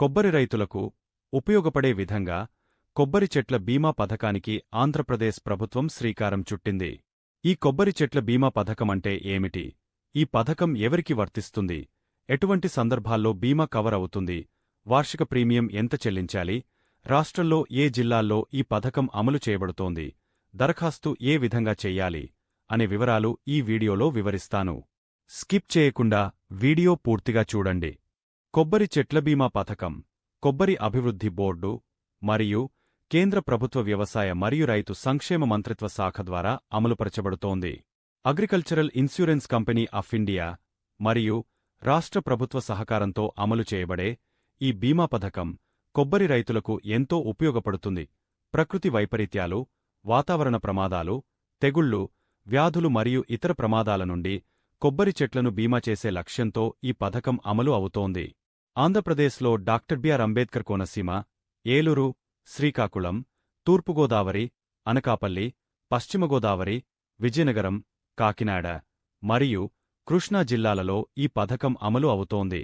కొబ్బరి రైతులకు ఉపయోగపడే విధంగా కొబ్బరి చెట్ల బీమా పథకానికి ఆంధ్రప్రదేశ్ ప్రభుత్వం శ్రీకారం చుట్టింది. ఈ కొబ్బరి చెట్ల బీమా పథకం అంటే ఏమిటి? ఈ పథకం ఎవరికి వర్తిస్తుంది? ఎటువంటి సందర్భాల్లో బీమా కవర్ అవుతుంది? వార్షిక ప్రీమియం ఎంత చెల్లించాలి? రాష్ట్రంలో ఏ జిల్లాల్లో ఈ పథకం అమలు చేయబడుతోంది? దరఖాస్తు ఏ విధంగా చెయ్యాలి అనే వివరాలు ఈ వీడియోలో వివరిస్తాను. స్కిప్ చేయకుండా వీడియో పూర్తిగా చూడండి. కొబ్బరి చెట్ల బీమా పథకం కొబ్బరి అభివృద్ధి బోర్డు మరియు కేంద్ర ప్రభుత్వ వ్యవసాయ మరియు రైతు సంక్షేమ మంత్రిత్వ శాఖ ద్వారా అమలుపరచబడుతోంది. Agricultural insurance company of India మరియు రాష్ట్ర ప్రభుత్వ సహకారంతో అమలు చేయబడే ఈ బీమా పథకం కొబ్బరి రైతులకు ఎంతో ఉపయోగపడుతుంది. ప్రకృతి వైపరీత్యాలు వాతావరణ ప్రమాదాలు తెగుళ్ళు వ్యాధులు మరియు ఇతర ప్రమాదాల నుండి కొబ్బరి చెట్లను బీమా చేసే లక్ష్యంతో ఈ పథకం అమలు అవుతోంది. ఆంధ్రప్రదేశ్లో డాక్టర్ బిఆర్ అంబేద్కర్ కోనసీమ ఏలూరు శ్రీకాకుళం తూర్పుగోదావరి అనకాపల్లి పశ్చిమగోదావరి విజయనగరం కాకినాడ మరియు కృష్ణా జిల్లాలలో ఈ పథకం అమలు అవుతోంది.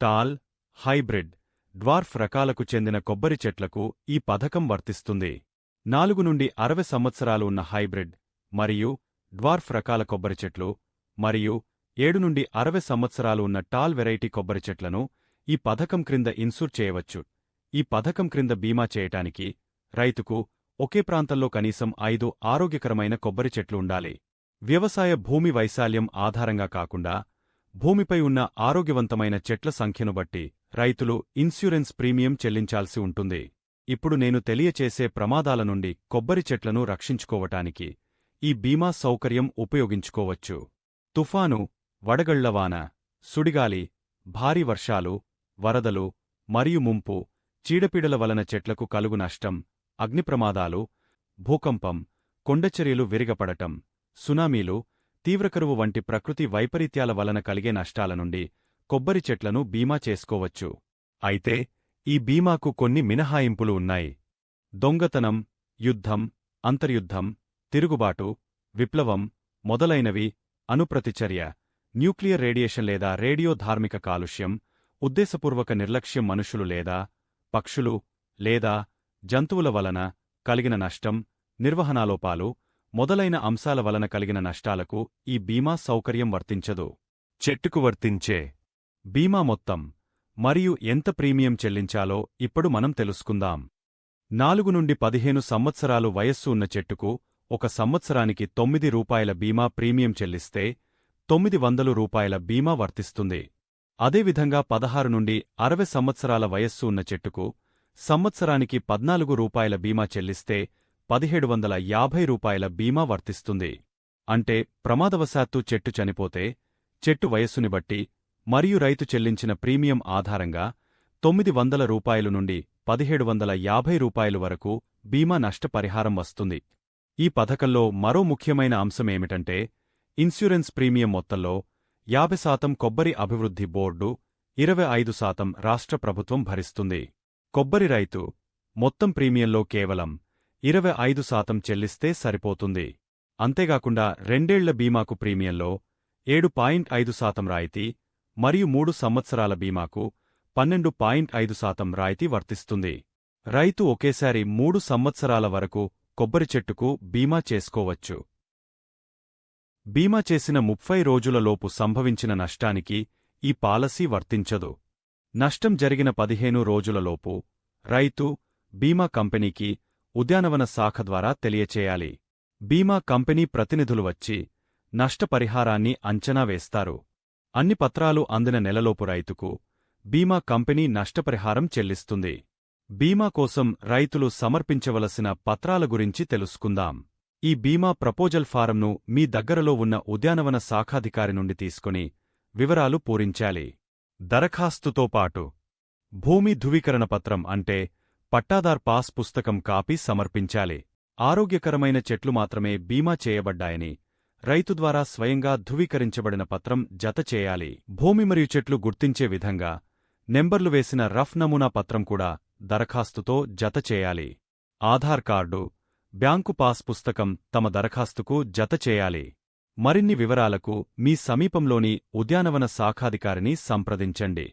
టాల్ హైబ్రిడ్ డ్వార్ఫ్ రకాలకు చెందిన కొబ్బరి చెట్లకు ఈ పథకం వర్తిస్తుంది. నాలుగు నుండి అరవై సంవత్సరాలు ఉన్న హైబ్రిడ్ మరియు డ్వార్ఫ్ రకాల కొబ్బరి చెట్లు మరియు ఏడు నుండి అరవై సంవత్సరాలు ఉన్న టాల్ వెరైటీ కొబ్బరి చెట్లను ఈ పథకం క్రింద ఇన్సూర్ చేయవచ్చు. ఈ పథకం క్రింద బీమా చేయటానికి రైతుకు ఒకే ప్రాంతంలో కనీసం ఐదు ఆరోగ్యకరమైన కొబ్బరి చెట్లు ఉండాలి. వ్యవసాయ భూమి వైశాల్యం ఆధారంగా కాకుండా భూమిపై ఉన్న ఆరోగ్యవంతమైన చెట్ల సంఖ్యను బట్టి రైతులు ఇన్సూరెన్స్ ప్రీమియం చెల్లించాల్సి ఉంటుంది. ఇప్పుడు నేను తెలియచేసే ప్రమాదాల నుండి కొబ్బరి చెట్లను రక్షించుకోవటానికి ఈ బీమా సౌకర్యం ఉపయోగించుకోవచ్చు. తుఫాను వడగళ్ళవాన సుడిగాలి భారీ వర్షాలు వరదలు మరియు ముంపు చీడపీడల వలన చెట్లకు కలుగు నష్టం అగ్నిప్రమాదాలు భూకంపం కొండచర్యలు విరిగపడటం సునామీలు తీవ్రకరువు వంటి ప్రకృతి వైపరీత్యాల వలన కలిగే నష్టాల నుండి కొబ్బరి చెట్లను బీమా చేసుకోవచ్చు. అయితే ఈ బీమాకు కొన్ని మినహాయింపులు ఉన్నాయి. దొంగతనం యుద్ధం అంతర్యుద్ధం తిరుగుబాటు విప్లవం మొదలైనవి అనుప్రతిచర్య న్యూక్లియర్ రేడియేషన్ లేదా రేడియో ధార్మిక కాలుష్యం ఉద్దేశపూర్వక నిర్లక్ష్యం మనుషులు లేదా పక్షులు లేదా జంతువుల వలన కలిగిన నష్టం నిర్వహణాలోపాలు మొదలైన అంశాల వలన కలిగిన నష్టాలకు ఈ బీమా సౌకర్యం వర్తించదు. చెట్టుకు వర్తించే బీమా మొత్తం మరియు ఎంత ప్రీమియం చెల్లించాలో ఇప్పుడు మనం తెలుసుకుందాం. నాలుగు నుండి పదిహేను సంవత్సరాలు వయస్సు ఉన్న చెట్టుకు ఒక సంవత్సరానికి తొమ్మిది రూపాయల బీమా ప్రీమియం చెల్లిస్తే తొమ్మిది వందలు రూపాయల బీమా వర్తిస్తుంది. అదేవిధంగా పదహారు నుండి అరవై సంవత్సరాల వయస్సు ఉన్న చెట్టుకు సంవత్సరానికి పద్నాలుగు రూపాయల బీమా చెల్లిస్తే పదిహేడు వందల యాభై రూపాయల బీమా వర్తిస్తుంది. అంటే ప్రమాదవశాత్తు చెట్టు చనిపోతే చెట్టు వయస్సుని బట్టి మరియు రైతు చెల్లించిన ప్రీమియం ఆధారంగా తొమ్మిది వందల రూపాయలు నుండి పదిహేడు వందల యాభై రూపాయలు వరకు బీమా నష్టపరిహారం వస్తుంది. ఈ పథకంలో మరో ముఖ్యమైన అంశమేమిటంటే ఇన్సూరెన్స్ ప్రీమియం మొత్తంలో యాభై శాతం కొబ్బరి అభివృద్ధి బోర్డు ఇరవై ఐదు శాతం రాష్ట్ర ప్రభుత్వం భరిస్తుంది. కొబ్బరి రైతు మొత్తం ప్రీమియంలో కేవలం ఇరవై ఐదు శాతం చెల్లిస్తే సరిపోతుంది. అంతేగాకుండా రెండేళ్ళ బీమాకు ప్రీమియంలో ఏడు పాయింట్ ఐదు శాతం రాయితీ మరియు మూడు సంవత్సరాల బీమాకు పన్నెండు పాయింట్ ఐదు శాతం రాయితీ వర్తిస్తుంది. రైతు ఒకేసారి మూడు సంవత్సరాల వరకు కొబ్బరి చెట్టుకు బీమా చేసుకోవచ్చు. బీమా చేసిన ముప్పై రోజులలోపు సంభవించిన నష్టానికి ఈ పాలసీ వర్తించదు. నష్టం జరిగిన పదిహేను రోజులలోపు రైతు బీమా కంపెనీకి ఉద్యానవన శాఖ ద్వారా తెలియచేయాలి. బీమా కంపెనీ ప్రతినిధులు వచ్చి నష్టపరిహారాన్ని అంచనా వేస్తారు. అన్ని పత్రాలు అందిన నెలలోపు రైతుకు బీమా కంపెనీ నష్టపరిహారం చెల్లిస్తుంది. బీమా కోసం రైతులు సమర్పించవలసిన పత్రాల గురించి తెలుసుకుందాం. ఈ బీమా ప్రపోజల్ ఫారంను మీ దగ్గరలో ఉన్న ఉద్యానవన శాఖాధికారి నుండి తీసుకుని వివరాలు పూరించాలి. దరఖాస్తుతో పాటు భూమి ధృవీకరణ పత్రం అంటే పట్టాదార్ పాస్ పుస్తకం కాపీ సమర్పించాలి. ఆరోగ్యకరమైన చెట్లు మాత్రమే బీమా చేయబడ్డాయని రైతు ద్వారా స్వయంగా ధృవీకరించబడిన పత్రం జత చేయాలి. భూమి మరియు చెట్లు గుర్తించే విధంగా నెంబర్లు వేసిన రఫ్ నమూనా పత్రం కూడా దరఖాస్తుతో జత చేయాలి. ఆధార్ కార్డు బ్యాంకు పాస్ పుస్తకం తమ దరఖాస్తుకు జత చేయాలి. మరిన్ని వివరాలకు మీ సమీపంలోని ఉద్యానవన శాఖాధికారిని సంప్రదించండి.